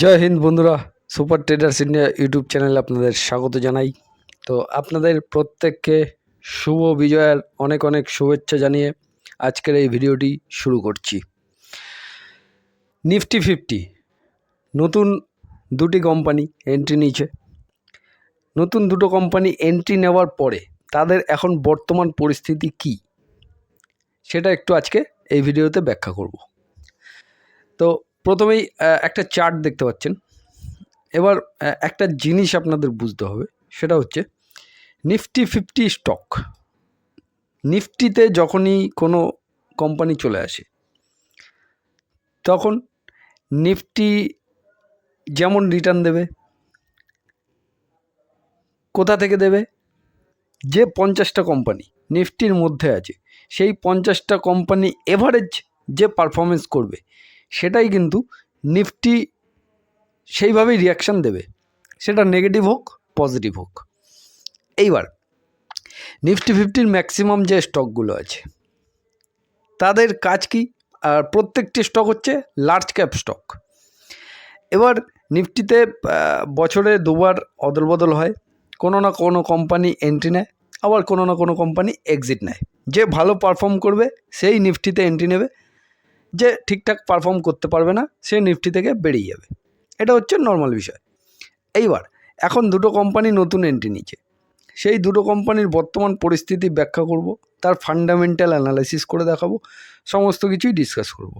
জয় হিন্দ বন্ধুরা, super traders India YouTube চ্যানেলে আপনাদের স্বাগত জানাই। তো আপনাদের প্রত্যেককে শুভ বিজয়ের অনেক অনেক শুভেচ্ছা জানিয়ে আজকের এই ভিডিওটি শুরু করছি। নিফটি ফিফটি, নতুন দুটি কোম্পানি এন্ট্রি নিয়েছে। নতুন দুটো কোম্পানি এন্ট্রি নেওয়ার পরে তাদের এখন বর্তমান পরিস্থিতি কি? সেটা একটু আজকে এই ভিডিওতে ব্যাখ্যা করব। তো প্রথমেই একটা চার্ট দেখতে পাচ্ছেন। এবার একটা জিনিস আপনাদের বুঝতে হবে, সেটা হচ্ছে নিফটি ফিফটি স্টক নিফটিতে যখনই কোনো কোম্পানি চলে আসে, তখন নিফটি যেমন রিটার্ন দেবে, কোথা থেকে দেবে? যে পঞ্চাশটা কোম্পানি নিফটির মধ্যে আছে, সেই পঞ্চাশটা কোম্পানি এভারেজ যে পারফরমেন্স করবে সেটাই কিন্তু নিফটি সেইভাবেই রিয়াকশান দেবে। সেটা নেগেটিভ হোক পজিটিভ হোক। এইবার, নিফটি ফিফটির ম্যাক্সিমাম যে স্টকগুলো আছে, তাদের কাজ কি? আর প্রত্যেকটি স্টক হচ্ছে লার্জ ক্যাপ স্টক এবার নিফটিতে বছরে দুবার অদল বদল হয়। কোনো না কোনো কোম্পানি এন্ট্রি নেয়, আবার কোনো না কোনো কোম্পানি এক্সিট নেয়। যে ভালো পারফর্ম করবে, সেই নিফটিতে এন্ট্রি নেবে। যে ঠিকঠাক পারফর্ম করতে পারবে না, সে নিফটি থেকে বেরিয়ে যাবে। এটা হচ্ছে নর্মাল বিষয়। এইবার, এখন দুটো কোম্পানি নতুন এন্ট্রি নিচ্ছে সেই দুটো কোম্পানির বর্তমান পরিস্থিতি ব্যাখ্যা করব, তার ফান্ডামেন্টাল অ্যানালাইসিস করে দেখাবো, সমস্ত কিছুই ডিসকাস করব।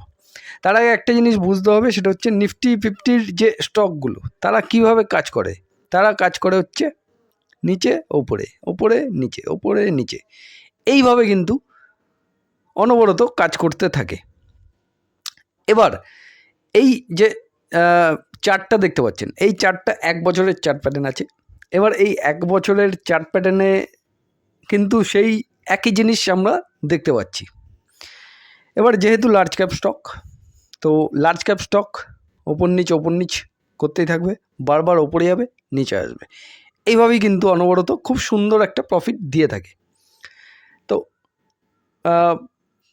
তার আগে একটা জিনিস বুঝতে হবে, সেটা হচ্ছে নিফটি ফিফটির যে স্টকগুলো তারা কীভাবে কাজ করে? তারা কাজ করে হচ্ছে নিচে, ওপরে ওপরে, নিচে ওপরে, নিচে। এইভাবে কিন্তু অনবরত কাজ করতে থাকে। এবার এই যে চার্টটা দেখতে পাচ্ছেন, এই চার্টটা এক বছরের চার্ট প্যাটার্ন আছে। এবার এই এক বছরের চার্ট প্যাটার্নে কিন্তু সেই একই জিনিস আমরা দেখতে পাচ্ছি। এবার যেহেতু লার্জ ক্যাপ স্টক তো লার্জ ক্যাপ স্টক ওপর নিচ ওপর নিচ করতেই থাকবে, বারবার ওপরে যাবে, নিচে আসবে। এইভাবেই কিন্তু অনবরত খুব সুন্দর একটা প্রফিট দিয়ে থাকে। তো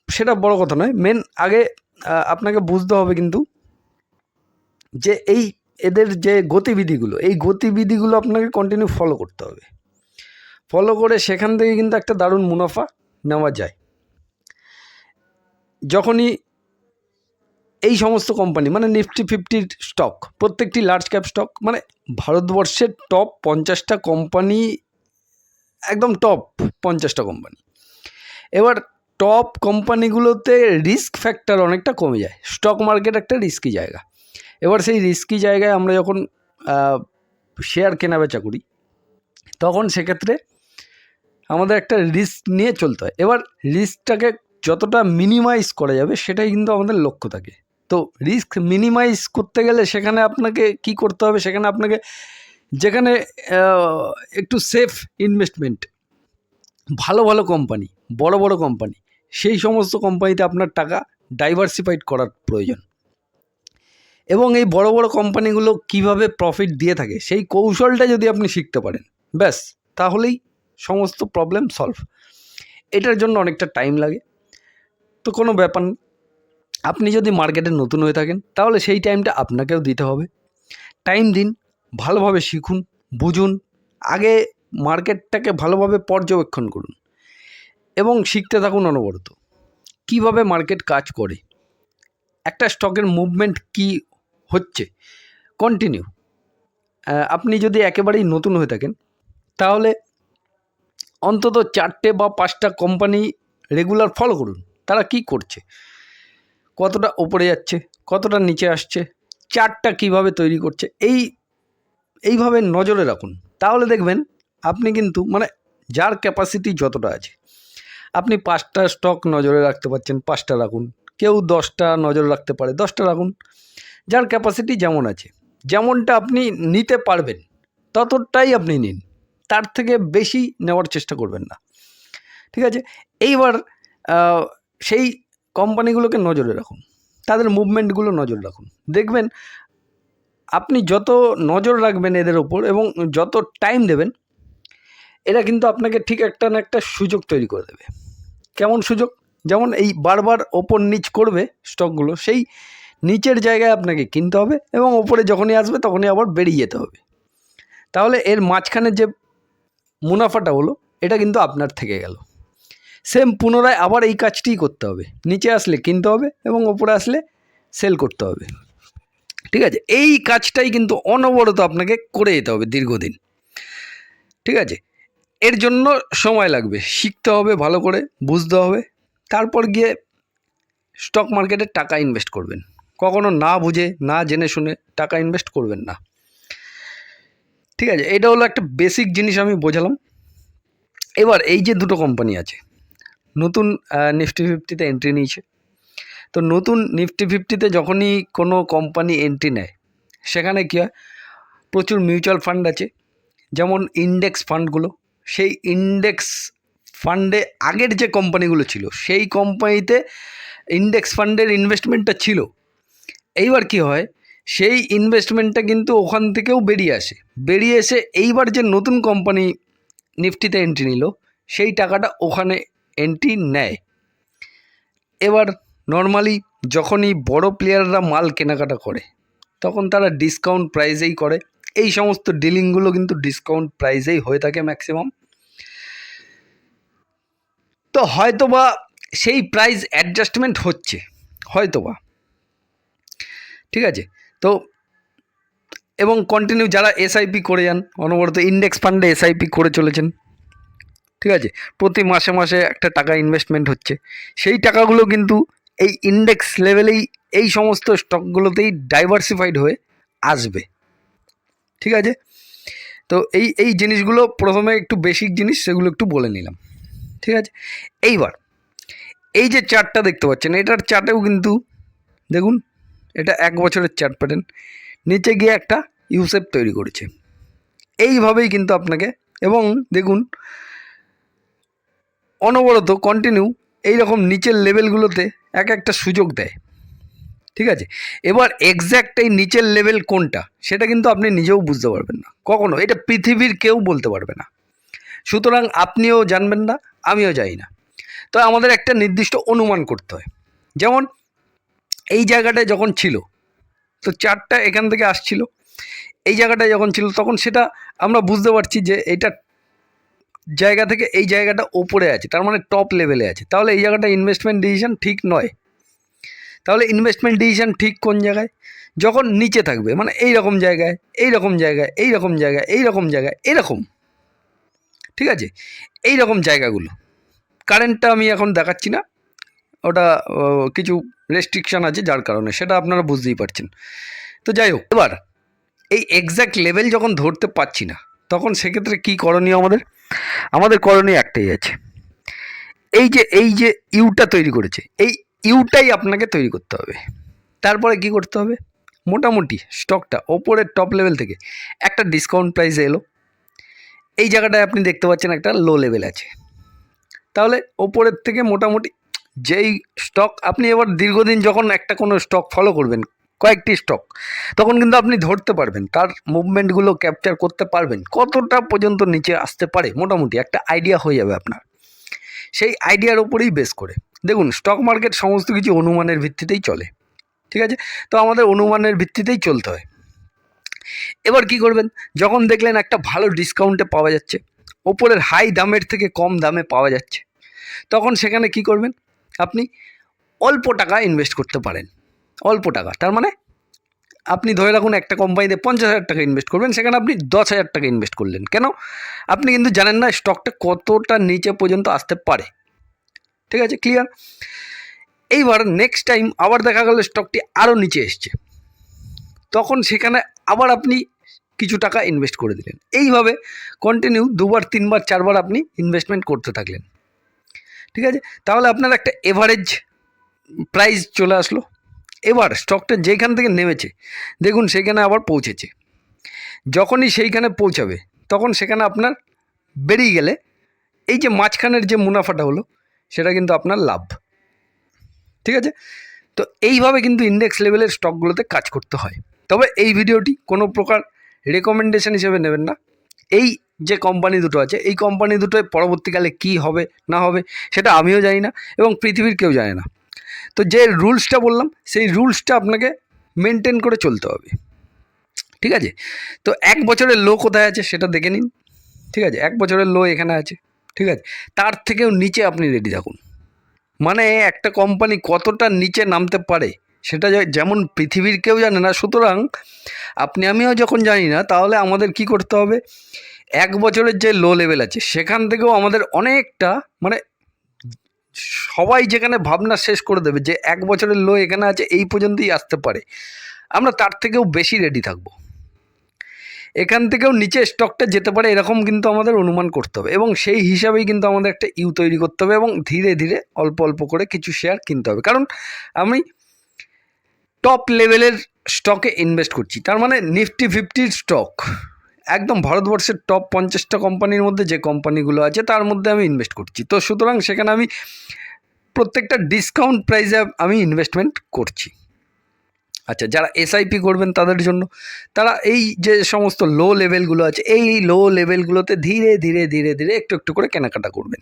সেটা বড় কথা নয় মেন আগে আপনাকে বুঝতে হবে কিন্তু যে এই এদের যে গতিবিধিগুলো, এই গতিবিধিগুলো আপনাকে কন্টিনিউ ফলো করতে হবে। ফলো করে সেখান থেকে কিন্তু একটা দারুণ মুনাফা নেওয়া যায়। যখনই এই সমস্ত কোম্পানি মানে নিফটি ফিফটির স্টক প্রত্যেকটি লার্জ ক্যাপ স্টক মানে ভারতবর্ষের টপ পঞ্চাশটা কোম্পানি একদম টপ পঞ্চাশটা কোম্পানি এবার টপ কোম্পানিগুলোতে রিস্ক ফ্যাক্টর অনেকটা কমে যায়। স্টক মার্কেট একটা রিস্কি জায়গা। এবার সেই রিস্কি জায়গায় আমরা যখন শেয়ার কেনা বেচা করি, তখন সেক্ষেত্রে আমাদের একটা রিস্ক নিয়ে চলতে হয়। এবার রিস্কটাকে যতটা মিনিমাইজ করা যাবে, সেটাই কিন্তু আমাদের লক্ষ্য থাকে। তো রিস্ক মিনিমাইজ করতে গেলে সেখানে আপনাকে কি করতে হবে? সেখানে আপনাকে যেখানে একটু সেফ ইনভেস্টমেন্ট ভালো ভালো কোম্পানি বড় বড় কোম্পানি সেই সমস্ত কোম্পানিতে আপনার টাকা ডাইভার্সিফাইড করার প্রয়োজন। এবং এই বড় বড় কোম্পানিগুলো কীভাবে প্রফিট দিয়ে থাকে, সেই কৌশলটা যদি আপনি শিখতে পারেন, ব্যাস, তাহলেই সমস্ত প্রবলেম সলভ এটার জন্য অনেকটা টাইম লাগে। তো কোনো ব্যাপার না। আপনি যদি মার্কেটে নতুন হয়ে থাকেন, তাহলে সেই টাইমটা আপনাকেও দিতে হবে। টাইম দিন, ভালোভাবে শিখুন, বুঝুন, আগে মার্কেটটাকে ভালোভাবে পর্যবেক্ষণ করুন। এবং শিখতে থাকুন অনবরত। কীভাবে মার্কেট কাজ করে? একটা স্টকের মুভমেন্ট কি হচ্ছে? কন্টিনিউ আপনি যদি একেবারেই নতুন হয়ে থাকেন, তাহলে অন্তত চারটে বা পাঁচটা কোম্পানি রেগুলার ফলো করুন। তারা কি করছে? কতটা ওপরে যাচ্ছে? কতটা নিচে আসছে? চারটা কীভাবে তৈরি করছে? এই, এইভাবে নজরে রাখুন। তাহলে দেখবেন, আপনি কিন্তু মানে যার ক্যাপাসিটি যতটা আছে আপনি পাঁচটা স্টক নজরে রাখতে পারছেন, পাঁচটা রাখুন। কেউ দশটা নজর রাখতে পারে, দশটা রাখুন। যার ক্যাপাসিটি যেমন আছে, যেমনটা আপনি নিতে পারবেন, ততটাই আপনি নিন। তার থেকে বেশি নেওয়ার চেষ্টা করবেন না। ঠিক আছে? এইবার সেই কোম্পানিগুলোকে নজরে রাখুন। তাদের মুভমেন্টগুলো নজর রাখুন। দেখবেন, আপনি যত নজর রাখবেন এদের ওপর এবং যত টাইম দেবেন এরা কিন্তু আপনাকে ঠিক একটা না একটা সুযোগ তৈরি করে দেবে। কেমন সুযোগ? যেমন এই বারবার ওপর নিচ করবে স্টকগুলো, সেই নিচের জায়গায় আপনাকে কিনতে হবে এবং ওপরে যখনই আসবে তখনই আবার বেরিয়ে যেতে হবে। তাহলে এর মাঝখানে যে মুনাফাটা হলো, এটা কিন্তু আপনার থেকে গেল। সেম পুনরায় আবার এই কাজটিই করতে হবে। নিচে আসলে কিনতে হবে এবং ওপরে আসলে সেল করতে হবে। ঠিক আছে? এই কাজটাই কিন্তু অনবরত আপনাকে করে যেতে হবে দীর্ঘদিন। ঠিক আছে? এর জন্য সময় লাগবে। শিখতে হবে ভালো করে, বুঝতে হবে। তারপর গিয়ে স্টক মার্কেটে টাকা ইনভেস্ট করবেন। কখনো না বুঝে, না জেনে শুনে টাকা ইনভেস্ট করবেন না। ঠিক আছে, এটা হলো একটা বেসিক জিনিস আমি বোঝালাম। এবার এই যে দুটো কোম্পানি আছে, নতুন নিফটি ফিফটিতে এন্ট্রি নিয়েছে। তো নতুন নিফটি ফিফটিতে যখনই কোনো কোম্পানি এন্ট্রি নেয়, সেখানে কী হয়? প্রচুর মিউচুয়াল ফান্ড আছে। যেমন ইন্ডেক্স ফান্ডগুলো সেই ইন্ডেক্স ফান্ডে আগের যে কোম্পানিগুলো ছিল, সেই কোম্পানিতে ইন্ডেক্স ফান্ডের ইনভেস্টমেন্টটা ছিল। এইবার কি হয়, সেই ইনভেস্টমেন্টটা কিন্তু ওখান থেকেও বেরিয়ে আসে। বেরিয়ে এসে এইবার যে নতুন কোম্পানি নিফটিতে এন্ট্রি নিল, সেই টাকাটা ওখানে এন্ট্রি নেয়। এবার নর্মালি যখনই বড় প্লেয়াররা মাল কেনাকাটা করে, তখন তারা ডিসকাউন্ট প্রাইসেই করে। এই সমস্ত ডিলিংগুলো কিন্তু ডিসকাউন্ট প্রাইসেই হয়ে থাকে ম্যাক্সিমাম তো হয়তোবা সেই প্রাইস অ্যাডজাস্টমেন্ট হচ্ছে, হয়তোবা। ঠিক আছে? তো এবং কন্টিনিউ যারা এসআইপি করে যান, অনবরত ইন্ডেক্স ফান্ডে এসআইপি করে চলেছেন, ঠিক আছে? প্রতি মাসে মাসে একটা টাকা ইনভেস্টমেন্ট হচ্ছে। সেই টাকাগুলো কিন্তু এই ইন্ডেক্স লেভেলেই এই সমস্ত স্টকগুলোতেই ডাইভার্সিফাইড হয়ে আসবে। ঠিক আছে? তো এই এই জিনিসগুলো প্রথমে একটু বেসিক জিনিস, সেগুলো একটু বলে নিলাম। ঠিক আছে? এইবার, এই যে চার্টটা দেখতে পাচ্ছেন, এটার চার্টেও কিন্তু দেখুন, এটা এক বছরের চার্ট প্যাটার্ন নিচে গিয়ে একটা ইউসেপ তৈরি করেছে। এইভাবেই কিন্তু আপনাকে, এবং দেখুন, অনবরত কন্টিনিউ এই রকম নিচের লেভেলগুলোতে এক একটা সুযোগ দেয়। ঠিক আছে? এবার এক্স্যাক্ট এই নিচের লেভেল কোনটা, সেটা কিন্তু আপনি নিজেও বুঝতে পারবেন না। কখনো, এটা পৃথিবীর কেউ বলতে পারবে না। সুতরাং আপনিও জানবেন না, আমিও জানি না। তো আমাদের একটা নির্দিষ্ট অনুমান করতে হয়। যেমন এই জায়গাটায় যখন ছিল, তো চারটা এখান থেকে আসছিল, এই জায়গাটায় যখন ছিল, তখন সেটা আমরা বুঝতে পারছি যে এটা জায়গা থেকে এই জায়গাটা ওপরে আছে, তার মানে টপ লেভেলে আছে। তাহলে এই জায়গাটা ইনভেস্টমেন্ট ডিসিশন ঠিক নয়। তাহলে ইনভেস্টমেন্ট ডিসিশন ঠিক কোন জায়গায়? যখন নিচে থাকবে মানে এই রকম জায়গায় এই রকম জায়গায় এই রকম জায়গায় এই রকম জায়গায়, এরকম। ঠিক আছে? এই রকম জায়গাগুলো। কারেন্টটা আমি এখন দেখাচ্ছি না। ওটা কিছু রেস্ট্রিকশান আছে যার কারণে, সেটা আপনারা বুঝতেই পারছেন। তো যাই হোক, এবার এই এক্স্যাক্ট লেভেল যখন ধরতে পারছি না, তখন সেক্ষেত্রে কী করণীয় আমাদের? আমাদের করণীয় একটাই আছে। এই যে এই যে ইউটা তৈরি করেছে, এই ইউটাই আপনাকে তৈরি করতে হবে। তারপরে কি করতে হবে? মোটামুটি স্টকটা ওপরের টপ লেভেল থেকে একটা ডিসকাউন্ট প্রাইসে এলো। এই জায়গাটায় আপনি দেখতে পাচ্ছেন একটা লো লেভেল আছে। তাহলে ওপরের থেকে মোটামুটি যেই স্টক আপনি এবার দীর্ঘদিন যখন একটা কোনো স্টক ফলো করবেন, কয়েকটি স্টক তখন কিন্তু আপনি ধরতে পারবেন, তার মুভমেন্টগুলো ক্যাপচার করতে পারবেন, কতটা পর্যন্ত নিচে আসতে পারে মোটামুটি একটা আইডিয়া হয়ে যাবে আপনার। সেই আইডিয়ার ওপরেই বেস করে। দেখুন স্টক মার্কেট সমস্ত কিছু অনুমানের ভিত্তিতেই চলে, ঠিক আছে? তো আমাদের অনুমানের ভিত্তিতেই চলতে হয়। এবার কি করবেন? যখন দেখলেন একটা ভালো ডিসকাউন্টে পাওয়া যাচ্ছে, ওপরের হাই দামের থেকে কম দামে পাওয়া যাচ্ছে, তখন সেখানে কি করবেন? আপনি অল্প টাকা ইনভেস্ট করতে পারেন। অল্প টাকা, তার মানে আপনি ধরে রাখুন একটা কোম্পানিতে পঞ্চাশ হাজার টাকা ইনভেস্ট করবেন, সেখানে আপনি দশ হাজার টাকা ইনভেস্ট করলেন। কেন? আপনি কিন্তু জানেন না স্টকটা কতটা নিচে পর্যন্ত আসতে পারে। ঠিক আছে? ক্লিয়ার এইবার নেক্সট টাইম আবার দেখা গেল স্টকটি আরও নিচে এসছে। তখন সেখানে আবার আপনি কিছু টাকা ইনভেস্ট করে দিলেন। এইভাবে কন্টিনিউ দুবার, তিনবার, চারবার আপনি ইনভেস্টমেন্ট করতে থাকলেন। ঠিক আছে? তাহলে আপনার একটা এভারেজ প্রাইস চলে আসলো। এবার স্টকটা যেখান থেকে নেমেছে, দেখুন সেখানে আবার পৌঁছেছে। যখনই সেইখানে পৌঁছাবে, তখন সেখানে আপনার বেরিয়ে গেলে এই যে মাঝখানের যে মুনাফাটা হলো, সেটা কিন্তু আপনার লাভ। ঠিক আছে? তো এইভাবে কিন্তু ইন্ডেক্স লেভেলের স্টকগুলোতে কাজ করতে হয়। তবে এই ভিডিওটি কোনো প্রকার রেকমেন্ডেশন হিসেবে নেবেন না। এই যে কোম্পানি দুটো আছে, এই কোম্পানি দুটোয় পরবর্তীকালে কি হবে, না হবে, সেটা আমিও জানি না এবং পৃথিবীর কেউ জানে না। তো যে রুলসটা বললাম, সেই রুলসটা আপনাকে মেনটেন করে চলতে হবে। ঠিক আছে? তো এক বছরের লো কোথায় আছে সেটা দেখে নিন। ঠিক আছে? এক বছরের লো এখানে আছে। ঠিক আছে? তার থেকেও নিচে আপনি রেডি থাকুন। মানে একটা কোম্পানি কতটা নিচে নামতে পারে সেটা যেমন পৃথিবীর কেউ জানে না, সুতরাং আপনি, আমিও যখন জানি না, তাহলে আমাদের কি করতে হবে? এক বছরের যে লো লেভেল আছে, সেখান থেকেও আমাদের অনেকটা মানে সবাই যেখানে ভাবনা শেষ করে দেবে যে এক বছরের লো এখানে আছে, এই পর্যন্তই আসতে পারে, আমরা তার থেকেও বেশি রেডি থাকব। এখান থেকেও নিচে স্টকটা যেতে পারে, এরকম কিন্তু আমাদের অনুমান করতে হবে এবং সেই হিসাবেই কিন্তু আমাদের একটা ইউ তৈরি করতে হবে এবং ধীরে ধীরে অল্প অল্প করে কিছু শেয়ার কিনতে হবে। কারণ আমি টপ লেভেলের স্টকে ইনভেস্ট করছি। তার মানে নিফটি ফিফটির স্টক একদম ভারতবর্ষের টপ পঞ্চাশটা কোম্পানির মধ্যে যে কোম্পানিগুলো আছে, তার মধ্যে আমি ইনভেস্ট করছি। তো সুতরাং সেখানে আমি প্রত্যেকটা ডিসকাউন্ট প্রাইসে আমি ইনভেস্টমেন্ট করছি। আচ্ছা যারা এসআইপি করবেন তাদের জন্য, তারা এই যে সমস্ত লো লেভেলগুলো আছে, এই লো লেভেলগুলোতে ধীরে ধীরে ধীরে ধীরে একটু একটু করে কেনাকাটা করবেন।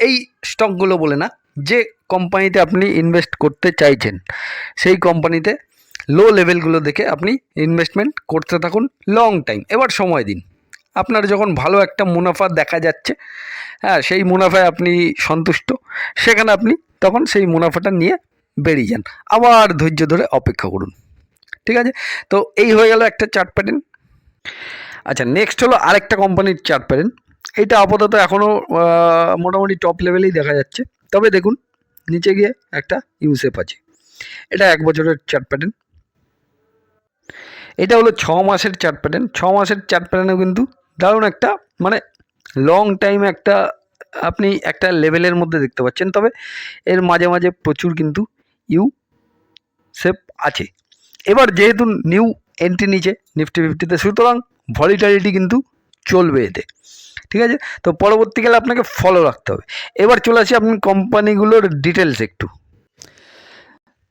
এই স্টকগুলো বলে না, যে কোম্পানিতে আপনি ইনভেস্ট করতে চাইছেন, সেই কোম্পানিতে লো লেভেলগুলো দেখে আপনি ইনভেস্টমেন্ট করতে থাকুন লং টাইম এবার সময় দিন। আপনার যখন ভালো একটা মুনাফা দেখা যাচ্ছে হ্যাঁ সেই মুনাফায় আপনি সন্তুষ্ট, সেখানে আপনি তখন সেই মুনাফাটা নিয়ে বেরিয়ে যান। আবার ধৈর্য ধরে অপেক্ষা করুন। ঠিক আছে? তো এই হয়ে গেল একটা চার্ট প্যাটার্ন আচ্ছা নেক্সট হলো আরেকটা কোম্পানির চার্ট প্যাটার্ন এইটা আপাতত এখনও মোটামুটি টপ লেভেলেই দেখা যাচ্ছে। তবে দেখুন, নিচে গিয়ে একটা ইউসেপ আছে। এটা এক বছরের চার্ট প্যাটার্ন এটা হলো ছ মাসের চার্ট প্যাটার্ন ছ মাসের চার্ট প্যাটার্নেও কিন্তু দারুণ একটা মানে লং টাইম একটা, আপনি একটা লেভেলের মধ্যে দেখতে পাচ্ছেন। তবে এর মাঝে মাঝে প্রচুর কিন্তু ইউ সেপ আছে। এবার যেহেতু নিউ এন্ট্রি নিচে নিফটি ফিফটিতে সুতরাং ভলিটালিটি কিন্তু চলবে এতে। ঠিক আছে? তো পরবর্তীকালে আপনাকে ফলো রাখতে হবে। এবার চলে আসি আপনি কোম্পানিগুলোর ডিটেলস একটু।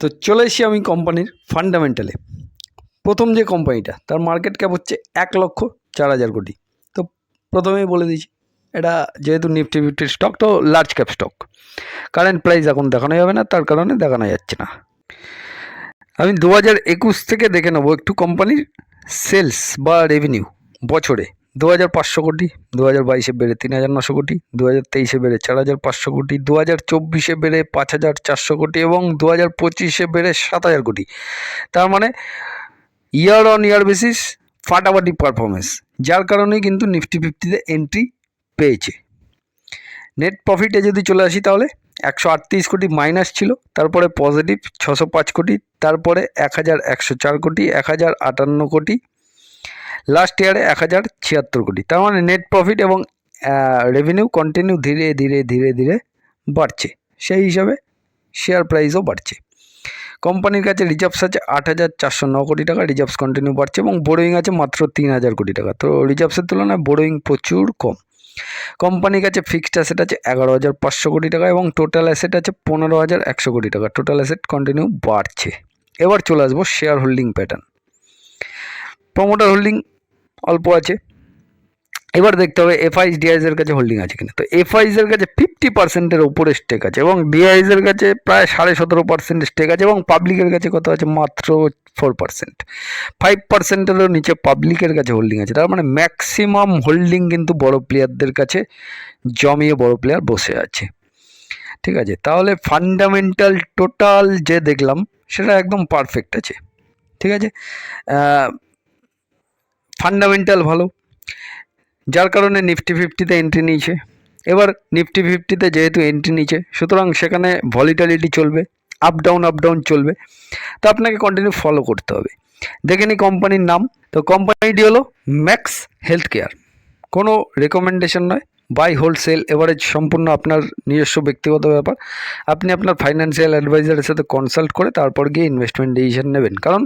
তো চলে এসি আমি কোম্পানির ফান্ডামেন্টালে প্রথম যে কোম্পানিটা, তার মার্কেট ক্যাপ হচ্ছে এক লক্ষ চার হাজার কোটি। তো প্রথমেই বলে দিয়েছি এটা যেহেতু নিফটি ফিফটির স্টক তো large cap stock current price এখন দেখানো যাবে না, তার কারণে দেখানো যাচ্ছে না। আমি দু হাজার একুশ থেকে দেখে নেব একটু কোম্পানির সেলস বা রেভিনিউ বছরে। দু হাজার পাঁচশো কোটি দু হাজার বাইশে বেড়ে তিন হাজার নশো কোটি দু হাজার তেইশে বেড়ে চার হাজার পাঁচশো কোটি দু হাজার চব্বিশে বেড়ে পাঁচ হাজার চারশো কোটি এবং দু হাজার পঁচিশে বেড়ে সাত হাজার কোটি। তার মানে ইয়ার অন ইয়ার বেসিস ফাটাফাটি পারফরমেন্স যার কারণেই কিন্তু নিফটি ফিফটিতে এন্ট্রি পেয়েছে। নেট প্রফিটে যদি চলে আসি তাহলে, একশো আটত্রিশ কোটি মাইনাস ছিল, তারপরে পজিটিভ ছশো পাঁচ কোটি, তারপরে এক হাজার একশো চার কোটি, এক হাজার আটান্ন কোটি লাস্ট ইয়ারে এক হাজার ছিয়াত্তর কোটি। তার মানে নেট প্রফিট এবং রেভিনিউ কন্টিনিউ ধীরে ধীরে ধীরে ধীরে বাড়ছে। সেই হিসাবে শেয়ার প্রাইসও বাড়ছে। কোম্পানির কাছে রিজার্ভস আছে আট হাজার চারশো ন কোটি টাকা রিজার্ভস কন্টিনিউ বাড়ছে এবং বোরোয়িং আছে মাত্র তিন হাজার কোটি টাকা। তো রিজার্ভসের তুলনায় বোরোয়িং প্রচুর কম। কোম্পানির কাছে ফিক্সড অ্যাসেট আছে এগারো হাজার পাঁচশো কোটি টাকা এবং টোটাল অ্যাসেট আছে পনেরো হাজার একশো কোটি টাকা। টোটাল অ্যাসেট কন্টিনিউ বাড়ছে। এবার চলে আসব share holding pattern promoter holding অল্প আছে। এবার দেখতে হবে এফআইস ডিআইসের কাছে হোল্ডিং আছে কিনা। তো এফআইসের কাছে ফিফটি পার্সেন্টের উপরে স্টেক আছে এবং ডিআইসের কাছে প্রায় সাড়ে সতেরো পার্সেন্ট স্টেক আছে এবং পাবলিকের কাছে কত আছে? মাত্র ফোর পার্সেন্ট ফাইভ পার্সেন্টেরও নিচে পাবলিকের কাছে হোল্ডিং আছে। তার মানে ম্যাক্সিমাম হোল্ডিং কিন্তু বড় প্লেয়ারদের কাছে জমিয়ে বড় প্লেয়ার বসে আছে। ঠিক আছে? তাহলে ফান্ডামেন্টাল টোটাল যে দেখলাম, সেটা একদম পারফেক্ট আছে। ঠিক আছে? ফান্ডামেন্টাল ভালো। যার কারণে নিফটি ফিফটিতে এন্ট্রি নিয়েছে। এবার নিফটি ফিফটিতে যেহেতু এন্ট্রি নিয়েছে, সুতরাং সেখানে ভলিটালিটি চলবে আপ ডাউন আপ ডাউন চলবে। তো আপনাকে কন্টিনিউ ফলো করতে হবে। দেখে নিই কোম্পানির নাম। তো কোম্পানিটি হলো ম্যাক্স হেলথ কেয়ার কোনো রেকমেন্ডেশন নয়। বাই হোলসেল এভারেজ সম্পূর্ণ আপনার নিজস্ব ব্যক্তিগত ব্যাপার। আপনি আপনার ফাইন্যান্সিয়াল অ্যাডভাইজারের সাথে কনসাল্ট করে তারপর গিয়ে ইনভেস্টমেন্ট ডিসিশন নেবেন। কারণ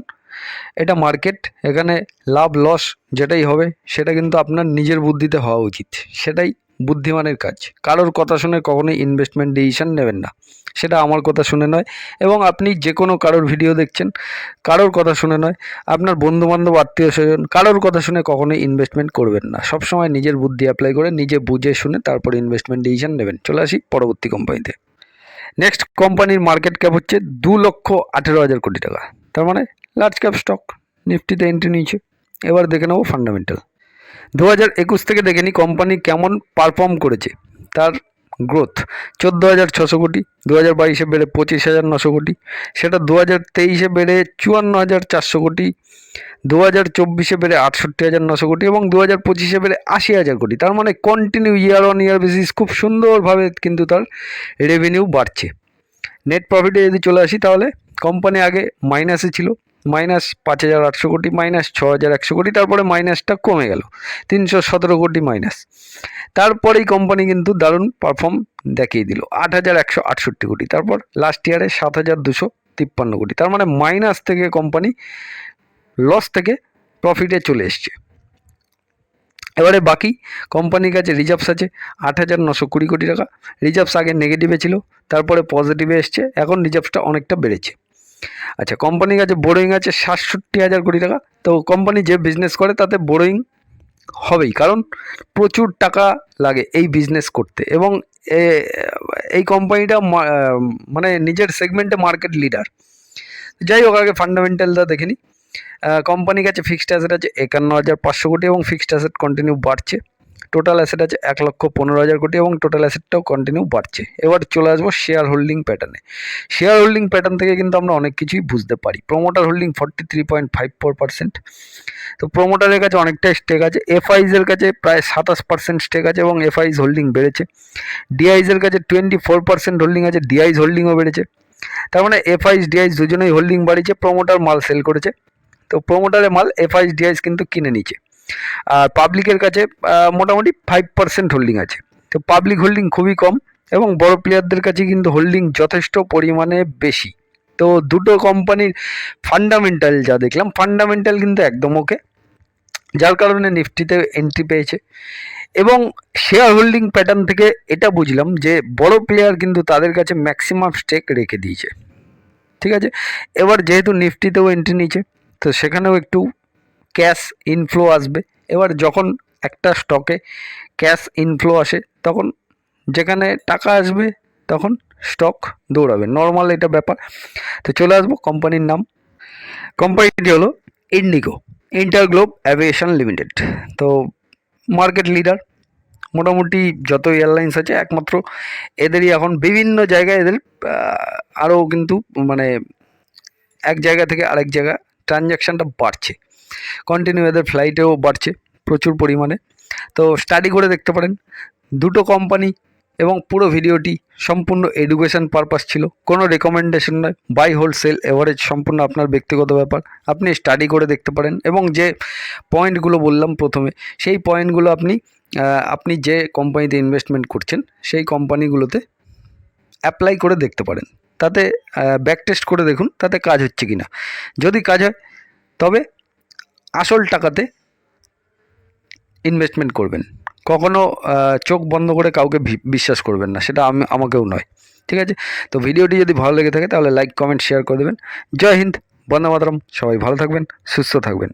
এটা মার্কেট এখানে লাভ লস যেটাই হবে, সেটা কিন্তু আপনার নিজের বুদ্ধিতে হওয়া উচিত। সেটাই বুদ্ধিমানের কাজ। কারোর কথা শুনে কখনোই ইনভেস্টমেন্ট ডিসিশন নেবেন না। সেটা আমার কথা শুনে নয় এবং আপনি যে কোনো কারোর ভিডিও দেখছেন, কারোর কথা শুনে নয়, আপনার বন্ধুবান্ধব, আত্মীয় স্বজন, কারোর কথা শুনে কখনোই ইনভেস্টমেন্ট করবেন না। সবসময় নিজের বুদ্ধি অ্যাপ্লাই করে নিজে বুঝে শুনে তারপর ইনভেস্টমেন্ট ডিসিশন নেবেন। চলে আসি পরবর্তী কোম্পানিতে নেক্সট কোম্পানির মার্কেট ক্যাপ হচ্ছে দু লক্ষ আঠেরো হাজার কোটি টাকা। তার মানে লার্জ ক্যাপ স্টক নিফটিতে এন্ট্রি নিয়েছে। এবার দেখে নেব ফান্ডামেন্টাল দু হাজার একুশ থেকে দেখে নিই কোম্পানি কেমন পারফর্ম করেছে। তার গ্রোথ চোদ্দ হাজার ছশো কোটি দু হাজার বাইশে বেড়ে পঁচিশ হাজার নশো কোটি, সেটা দু হাজার তেইশে বেড়ে চুয়ান্ন হাজার চারশো কোটি দু হাজার চব্বিশে বেড়ে আটষট্টি হাজার নশো কোটি এবং দু হাজার পঁচিশে বেড়ে আশি হাজার কোটি। তার মানে continue year on year basis খুব সুন্দরভাবে কিন্তু তার রেভিনিউ বাড়ছে। নেট প্রফিটে যদি চলে আসি তাহলে কোম্পানি আগে মাইনাসে ছিল। মাইনাস পাঁচ হাজার আটশো কোটি, মাইনাস ছ হাজার একশো কোটি, তারপরে মাইনাসটা কমে গেল। তিনশো সতেরো কোটি মাইনাস। তারপরেই কোম্পানি কিন্তু দারুণ পারফর্ম দেখিয়ে দিল। আট হাজার একশো আটষট্টি কোটি, তারপর লাস্ট ইয়ারে সাত হাজার দুশো তিপ্পান্ন কোটি। তার মানে মাইনাস থেকে কোম্পানি লস থেকে প্রফিটে চলে এসছে। এবারে বাকি কোম্পানির কাছে রিজার্ভস আছে আট হাজার নশো কুড়ি কোটি টাকা। রিজার্ভস আগে নেগেটিভে ছিল, তারপরে পজিটিভে এসছে। এখন রিজার্ভসটা অনেকটা বেড়েছে। আচ্ছা কোম্পানির কাছে বোরোয়িং আছে সাতষট্টি হাজার কোটি টাকা। তো কোম্পানি যে বিজনেস করে, তাতে বোরোয়িং হবেই। কারণ প্রচুর টাকা লাগে এই বিজনেস করতে। এবং এই কোম্পানিটা মানে নিজের সেগমেন্টে মার্কেট লিডার যাই হোক, আগে ফান্ডামেন্টালটা দেখে নিই কোম্পানির কাছে ফিক্সড অ্যাসেট আছে একান্ন হাজার পাঁচশো কোটি এবং ফিক্সড অ্যাসেট কন্টিনিউ বাড়ছে। টোটাল অ্যাসেট আছে এক লক্ষ পনেরো হাজার কোটি এবং টোটাল অ্যাসেটটাও কন্টিনিউ বাড়ছে। এবার চলে আসব শেয়ার হোল্ডিং প্যাটার্নে শেয়ার হোল্ডিং প্যাটার্ন থেকে কিন্তু আমরা অনেক কিছুই বুঝতে পারি। Promoter holding forty three point five four percent তো প্রোমোটারের কাছে অনেকটাই স্টেক আছে। এফআইজের কাছে প্রায় সাতাশ পার্সেন্ট স্টেক আছে এবং এফআইজ হোল্ডিং বেড়েছে। ডিআইজের কাছে টোয়েন্টি ফোর পার্সেন্ট হোল্ডিং আছে ডিআইজ হোল্ডিংও বেড়েছে। তার মানে এফআইজ ডিআইজ দুজনেই হোল্ডিং বাড়িয়েছে। প্রোমোটার মাল সেল করেছে। তো প্রোমোটারের মাল এফআইজ ডিআইজ কিন্তু কিনে নিচ্ছে আর পাবলিকের কাছে মোটামুটি ফাইভ পার্সেন্ট হোল্ডিং আছে। তো পাবলিক হোল্ডিং খুবই কম এবং বড় প্লেয়ারদের কাছে কিন্তু হোল্ডিং যথেষ্ট পরিমাণে বেশি। তো দুটো কোম্পানির ফান্ডামেন্টাল যা দেখলাম ফান্ডামেন্টাল কিন্তু একদম ওকে যার কারণে নিফটিতে এন্ট্রি পেয়েছে। এবং শেয়ার হোল্ডিং প্যাটার্ন থেকে এটা বুঝলাম যে বড় প্লেয়ার কিন্তু তাদের কাছে ম্যাক্সিমাম স্টেক রেখে দিয়েছে। ঠিক আছে? এবার যেহেতু নিফটিতেও এন্ট্রি নিয়েছে, তো সেখানেও একটু ক্যাশ ইনফ্লো আসবে। এবার যখন একটা স্টকে ক্যাশ ইনফ্লো আসে, তখন যেখানে টাকা আসবে, তখন স্টক দৌড়াবে। নর্মাল এটা ব্যাপার। তো চলে আসব কোম্পানির নাম। কোম্পানিটি হলো ইন্ডিগো ইন্টারগ্লোব অ্যাভিয়েশন লিমিটেড তো মার্কেট লিডার মোটামুটি যত এয়ারলাইন্স আছে, একমাত্র এদেরই এখন বিভিন্ন জায়গায় এদের আরও কিন্তু মানে এক জায়গা থেকে আরেক জায়গা ট্রানজ্যাকশানটা বাড়ছে। কন্টিনিউ এদের ফ্লাইটেও বাড়ছে প্রচুর পরিমাণে। তো স্টাডি করে দেখতে পারেন, দুটো কোম্পানি এবং পুরো ভিডিওটি সম্পূর্ণ এডুকেশন পারপাস ছিল। কোনো রেকমেন্ডেশন নয় বাই হোলসেল এভারেজ সম্পূর্ণ আপনার ব্যক্তিগত ব্যাপার। আপনি স্টাডি করে দেখতে পারেন এবং যে পয়েন্টগুলো বললাম প্রথমে, সেই পয়েন্টগুলো আপনি আপনি যে কোম্পানিতে ইনভেস্টমেন্ট করছেন, সেই কোম্পানিগুলোতে অ্যাপ্লাই করে দেখতে পারেন। তাতে ব্যাক টেস্ট করে দেখুন, তাতে কাজ হচ্ছে কি না যদি কাজ হয়, তবে আসল টাকাতে ইনভেস্টমেন্ট করবেন। কখনও চোখ বন্ধ করে কাউকে বিশ্বাস করবেন না, সেটা আমি, আমাকেও নয়। ঠিক আছে? তো ভিডিওটি যদি ভালো লেগে থাকে, তাহলে লাইক কমেন্ট শেয়ার করে দেবেন। জয় হিন্দ, বন্দে মাতরম। সবাই ভালো থাকবেন, সুস্থ থাকবেন।